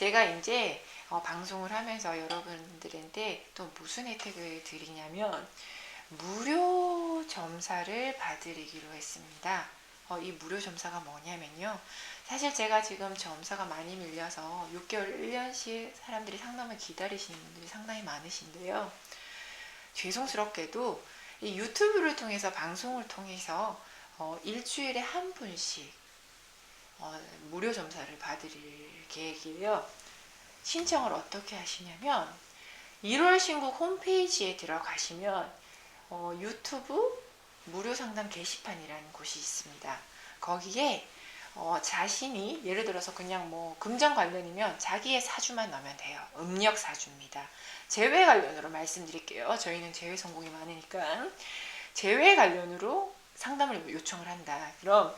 제가 이제 어, 방송을 하면서 여러분들한테 또 무슨 혜택을 드리냐면 무료 점사를 받으리기로 했습니다. 어, 이 무료 점사가 뭐냐면요. 사실 제가 지금 점사가 많이 밀려서 6개월, 1년씩 사람들이 상담을 기다리시는 분들이 상당히 많으신데요. 죄송스럽게도 이 유튜브를 통해서 방송을 통해서 어, 일주일에 한 분씩 어, 무료 점사를 받으릴 계획이에요. 신청을 어떻게 하시냐면 1월 신곡 홈페이지에 들어가시면 어, 유튜브 무료 상담 게시판이라는 곳이 있습니다. 거기에 어, 자신이 예를 들어서 그냥 뭐 금전 관련이면 자기의 사주만 넣으면 돼요. 음력 사주입니다. 재회 관련으로 말씀드릴게요. 저희는 재회 성공이 많으니까 재회 관련으로 상담을 요청을 한다. 그럼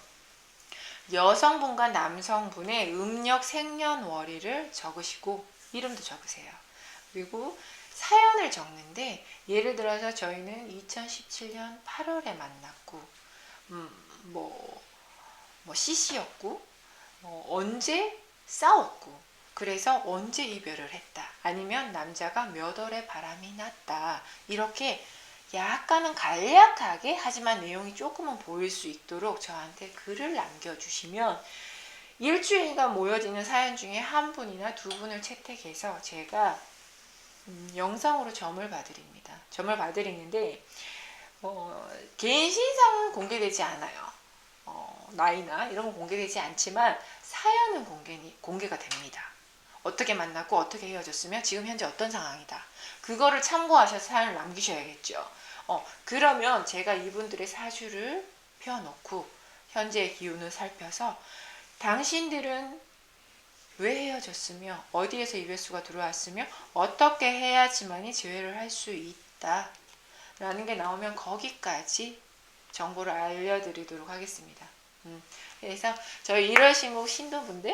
여성분과 남성분의 음력 생년월일을 적으시고 이름도 적으세요. 그리고 사연을 적는데 예를 들어서 저희는 2017년 8월에 만났고 음, 뭐, 뭐 CC였고 뭐 언제 싸웠고 그래서 언제 이별을 했다 아니면 남자가 몇 월에 바람이 났다 이렇게 약간은 간략하게 하지만 내용이 조금은 보일 수 있도록 저한테 글을 남겨주시면 일주일간 모여지는 사연 중에 한 분이나 두 분을 채택해서 제가 음, 영상으로 점을 봐드립니다. 점을 봐드리는데 어, 개인 신상은 공개되지 않아요. 어, 나이나 이런 건 공개되지 않지만 사연은 공개, 공개가 됩니다. 어떻게 만났고 어떻게 헤어졌으며 지금 현재 어떤 상황이다. 그거를 참고하셔서 사연을 남기셔야겠죠. 어, 그러면 제가 이분들의 사주를 펴놓고 현재의 기운을 살펴서 당신들은 왜 헤어졌으며 어디에서 이별수가 들어왔으며 어떻게 해야지만이 재회를 할 수 있다 라는 게 나오면 거기까지 정보를 알려드리도록 하겠습니다. 음, 그래서 저희 1월 신곡 신도분들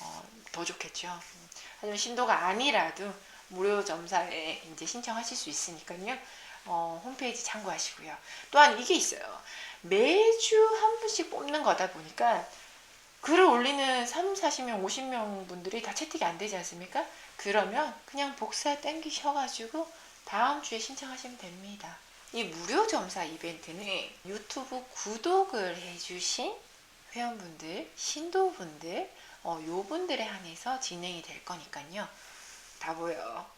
어, 더 좋겠죠. 음, 하지만 신도가 아니라도 무료 점사에 이제 신청하실 수 있으니까요. 어, 홈페이지 참고하시고요. 또한 이게 있어요. 매주 한 분씩 뽑는 거다 보니까 글을 올리는 3, 40명, 50명 분들이 다 채택이 안 되지 않습니까? 그러면 그냥 복사 땡기셔가지고 다음 주에 신청하시면 됩니다. 이 무료 점사 이벤트는 유튜브 구독을 해주신 회원분들, 신도분들, 어, 요분들에 한해서 진행이 될 거니까요. 다 보여.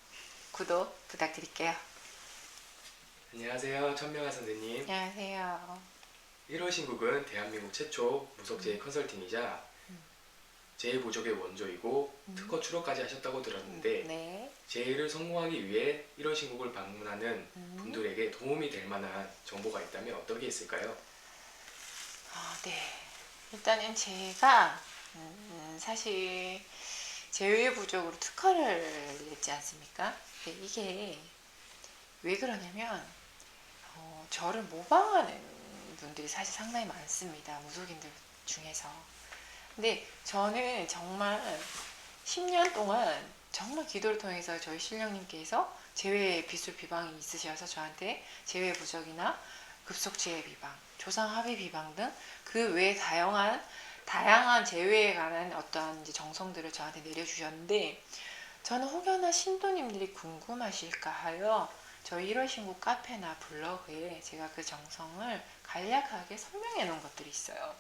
구독 부탁드릴게요. 안녕하세요. 천명아 선생님. 안녕하세요. 1호 신국은 대한민국 최초 무속재해 컨설팅이자 재해보적의 원조이고 음. 특허 출원까지 하셨다고 들었는데 네. 재해를 성공하기 위해 1호 신국을 방문하는 음. 분들에게 도움이 될 만한 정보가 있다면 어떤 게 있을까요? 아, 네. 일단은 제가 음, 사실 제외 부족으로 특허를 냈지 않습니까? 근데 이게 왜 그러냐면 어, 저를 모방하는 분들이 사실 상당히 많습니다. 무속인들 중에서. 근데 저는 정말 10년 동안 정말 기도를 통해서 저희 신령님께서 재회 비술 비방이 있으셔서 저한테 재회 부적이나 급속 재해 비방, 조상 합의 비방 등 그 외에 다양한 다양한 재회에 관한 어떠한 정성들을 저한테 내려주셨는데 저는 혹여나 신도님들이 궁금하실까 하여 저희 1월 신곡 카페나 블로그에 제가 그 정성을 간략하게 설명해 놓은 것들이 있어요.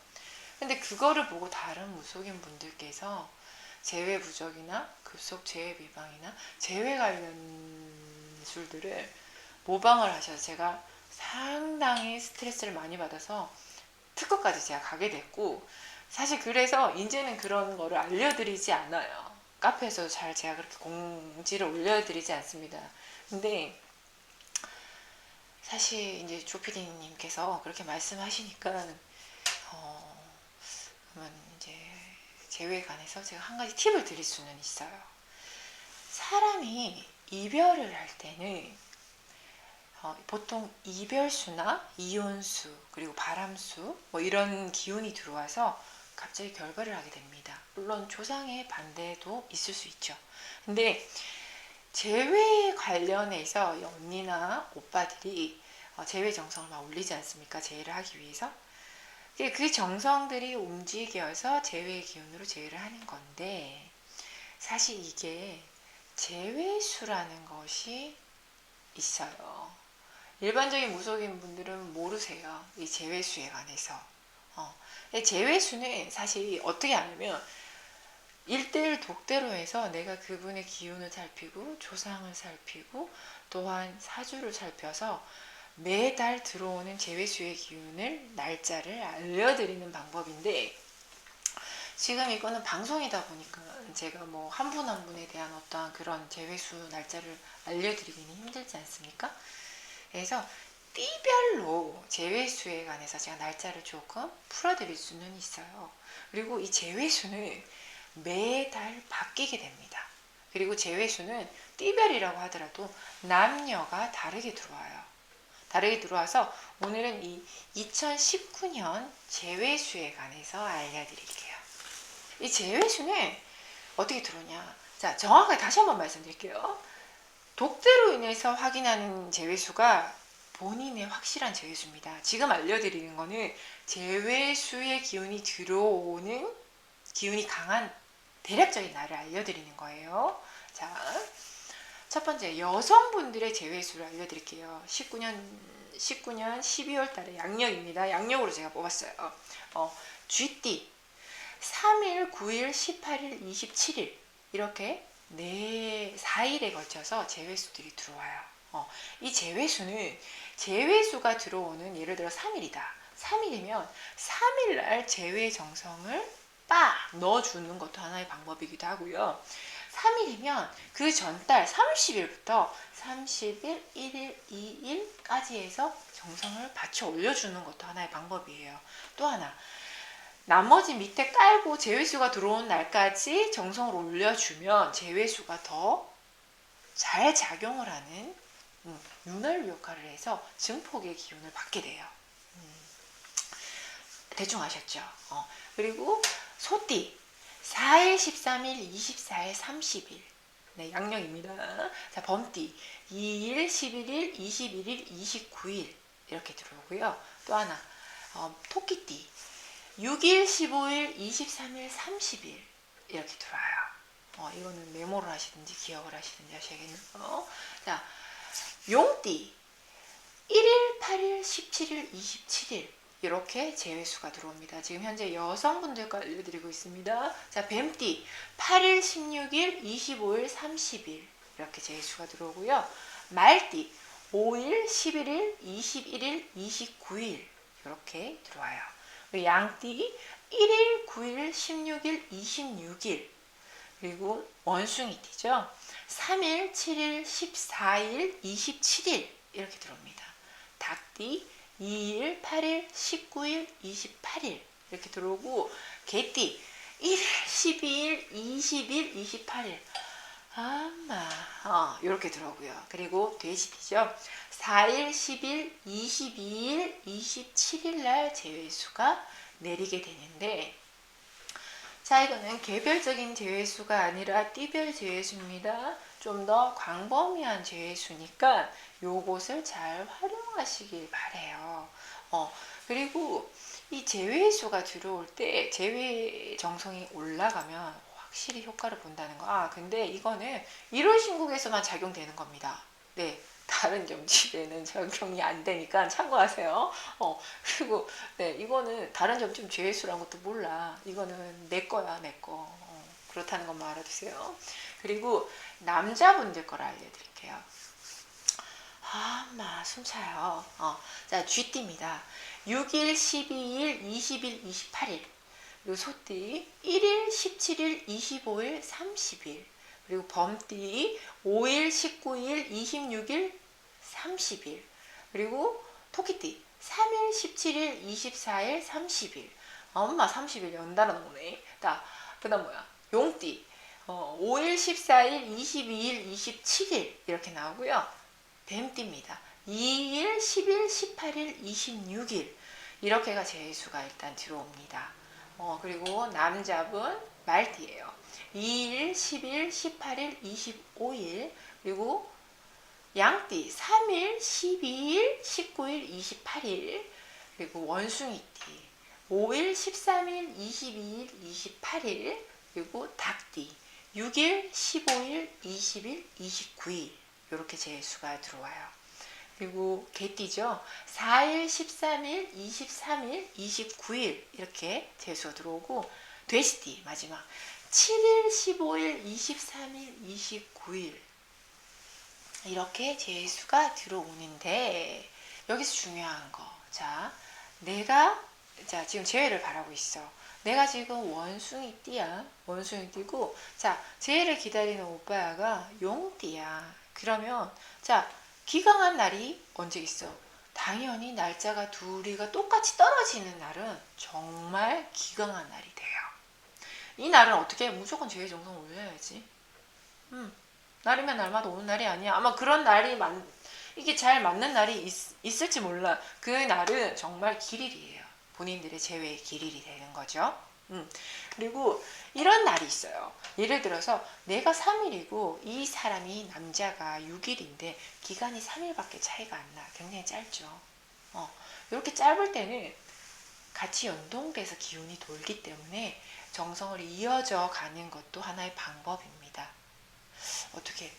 근데 그거를 보고 다른 무속인 분들께서 재회 부적이나 급속 재회 비방이나 재회 관련 술들을 모방을 하셔서 제가 상당히 스트레스를 많이 받아서 특허까지 제가 가게 됐고 사실 그래서 이제는 그런 거를 알려드리지 않아요. 카페에서 잘 제가 그렇게 공지를 올려드리지 않습니다. 근데 사실 이제 조피디님께서 그렇게 말씀하시니까 어 그러면 이제 재회에 관해서 제가 한 가지 팁을 드릴 수는 있어요. 사람이 이별을 할 때는 어, 보통 이별수나 이혼수 그리고 바람수 뭐 이런 기운이 들어와서 갑자기 결별을 하게 됩니다. 물론 조상의 반대도 있을 수 있죠. 근데 재회 관련해서 이 언니나 오빠들이 어, 재회 정성을 막 올리지 않습니까? 재회를 하기 위해서. 그- 그 정성들이 움직여서 재회의 기운으로 재회를 하는 건데 사실 이게 제외수라는 것이 있어요. 일반적인 무속인 분들은 모르세요. 이 제외수에 관해서. 어. 제외수는 사실 어떻게 하냐면 일대일 독대로 해서 내가 그분의 기운을 살피고 조상을 살피고 또한 사주를 살펴서 매달 들어오는 제외수의 기운을 날짜를 알려드리는 방법인데 지금 이거는 방송이다 보니까 제가 뭐 한 분 한 분에 대한 어떠한 그런 제외수 날짜를 알려드리기는 힘들지 않습니까? 그래서 띠별로 제외수에 관해서 제가 날짜를 조금 풀어드릴 수는 있어요. 그리고 이 제외수는 매달 바뀌게 됩니다. 그리고 제외수는 띠별이라고 하더라도 남녀가 다르게 들어와요. 다르게 들어와서 오늘은 이 2019년 제외수에 관해서 알려드릴게요. 이 제외수는 어떻게 들어오냐? 자, 정확하게 다시 한번 말씀드릴게요. 독대로 인해서 확인하는 제외수가 본인의 확실한 제외수입니다. 지금 알려드리는 거는 제외수의 기운이 들어오는 기운이 강한 대략적인 날을 알려드리는 거예요. 자, 첫 번째 여성분들의 제외수를 알려드릴게요. 19년 19년 12월 달에 양력입니다. 양력으로 제가 뽑았어요. 어, 쥐띠 3일, 9일, 18일, 27일 이렇게 네 4일에 걸쳐서 제외수들이 들어와요. 어, 이 제외수는 제외수가 들어오는 예를 들어 3일이다. 3일이면 3일날 제외 정성을 빡 넣어주는 것도 하나의 방법이기도 하고요. 3일이면 그 전달 30일부터 30일, 1일, 2일까지 해서 정성을 받쳐 올려주는 것도 하나의 방법이에요. 또 하나, 나머지 밑에 깔고 제외수가 들어온 날까지 정성을 올려주면 제외수가 더 잘 작용을 하는 음, 윤활유 역할을 해서 증폭의 기운을 받게 돼요. 음, 대충 아셨죠? 어, 그리고 소띠. 4일, 13일, 24일, 30일. 네, 양력입니다. 자, 범띠. 2일, 11일, 21일, 29일. 이렇게 들어오고요. 또 하나. 어, 토끼띠. 6일, 15일, 23일, 30일. 이렇게 들어와요. 어, 이거는 메모를 하시든지 기억을 하시든지 하셔야겠네요. 자, 용띠. 1일, 8일, 17일, 27일 이렇게 제외수가 들어옵니다. 지금 현재 여성분들 거 알려드리고 있습니다. 자, 뱀띠 8일, 16일, 25일, 30일 이렇게 제외수가 들어오고요. 말띠 5일, 11일, 21일, 29일 이렇게 들어와요. 그리고 양띠 1일, 9일, 16일, 26일 그리고 원숭이띠죠. 3일, 7일, 14일, 27일 이렇게 들어옵니다. 닭띠 2일, 8일, 19일, 28일 이렇게 들어오고 개띠 1일, 12일, 20일, 28일 아마 어, 이렇게 들어오고요. 그리고 돼지띠죠. 4일, 10일, 22일, 27일 날 제외수가 내리게 되는데 자 이거는 개별적인 제외수가 아니라 띠별 제외수입니다. 좀 더 광범위한 제외수니까 요것을 잘 활용하시길 바래요. 어, 그리고 이 제외수가 들어올 때 제외 정성이 올라가면 확실히 효과를 본다는 거. 아, 근데 이거는 1월 신국에서만 작용되는 겁니다. 네. 다른 점집에는 적용이 안 되니까 참고하세요. 어, 그리고 네, 이거는 다른 점집 제외수라는 것도 몰라. 이거는 내 거야, 내 거. 어, 그렇다는 것만 알아두세요. 그리고 남자분들 거를 알려드릴게요. 아, 마, 숨 차요. 어, 자, 쥐띠입니다. 6일, 12일, 20일, 28일. 그리고 소띠 1일, 17일, 25일, 30일. 그리고 범띠 5일, 19일, 26일, 30일. 그리고 토끼띠 3일, 17일, 24일, 30일. 엄마 30일 연달아 나오네. 자, 그 다음 뭐야? 용띠 어, 5일, 14일, 22일, 27일 이렇게 나오고요. 뱀띠입니다. 2일, 10일, 18일, 26일 이렇게가 제수가 일단 들어옵니다. 어, 그리고 남자분 말띠예요. 2일, 10일, 18일, 25일 그리고 양띠 3일, 12일, 19일, 28일 그리고 원숭이띠 5일, 13일, 22일, 28일 그리고 닭띠 6일, 15일, 20일, 29일 이렇게 재수가 들어와요. 그리고 개띠죠. 4일, 13일, 23일, 29일 이렇게 재수가 들어오고 돼지띠 마지막 7일, 15일, 23일, 29일 이렇게 재수가 들어오는데 여기서 중요한 거. 자, 내가 자, 지금 재회를 바라고 있어. 내가 지금 원숭이 띠야. 원숭이 띠고 자, 재회를 기다리는 오빠야가 용띠야. 그러면 자, 기강한 날이 언제 있어? 당연히 날짜가 둘이가 똑같이 떨어지는 날은 정말 기강한 날이 돼요. 이 날은 어떻게 해? 무조건 제외 정성 올려야지. 음, 날이면 날마다 오는 날이 아니야. 아마 그런 날이 맞, 이게 잘 맞는 날이 있, 을지 몰라. 그 날은 정말 길일이에요. 본인들의 제외의 길일이 되는 거죠. 음, 그리고 이런 날이 있어요. 예를 들어서 내가 3일이고 이 사람이 남자가 6일인데 기간이 3일밖에 차이가 안 나. 굉장히 짧죠. 어, 이렇게 짧을 때는 같이 연동돼서 기운이 돌기 때문에 정성을 이어져 가는 것도 하나의 방법입니다. 어떻게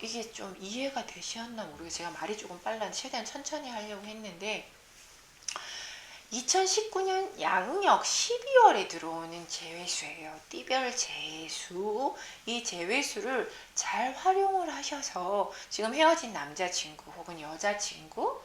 이게 좀 이해가 되셨나 모르겠어요. 제가 말이 조금 빨라 최대한 천천히 하려고 했는데 2019년 양력 12월에 들어오는 재회수예요. 띠별 재수. 이 재회수를 잘 활용을 하셔서 지금 헤어진 남자친구 혹은 여자친구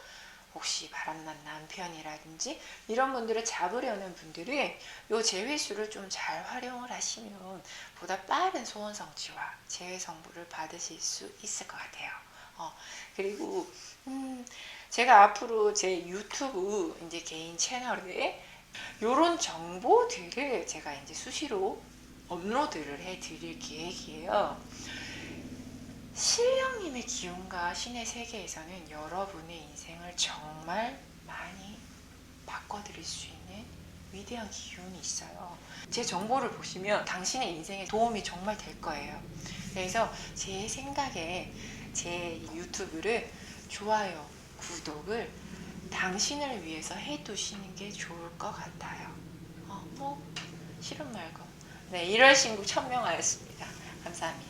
혹시 바람난 남편이라든지 이런 분들을 잡으려는 분들은 이 재회수를 좀 잘 활용을 하시면 보다 빠른 소원 성취와 재회 성부를 받으실 수 있을 것 같아요. 어, 그리고 음, 제가 앞으로 제 유튜브 이제 개인 채널에 이런 정보들을 제가 이제 수시로 업로드를 해 드릴 계획이에요. 신령님의 기운과 신의 세계에서는 여러분의 인생을 정말 많이 바꿔드릴 수 있는 위대한 기운이 있어요. 제 정보를 보시면 당신의 인생에 도움이 정말 될 거예요. 그래서 제 생각에 제 유튜브를 좋아요, 구독을 당신을 위해서 해두시는 게 좋을 것 같아요. 어, 뭐 싫은 말고. 네, 1월 신국 천명 하였습니다. 감사합니다.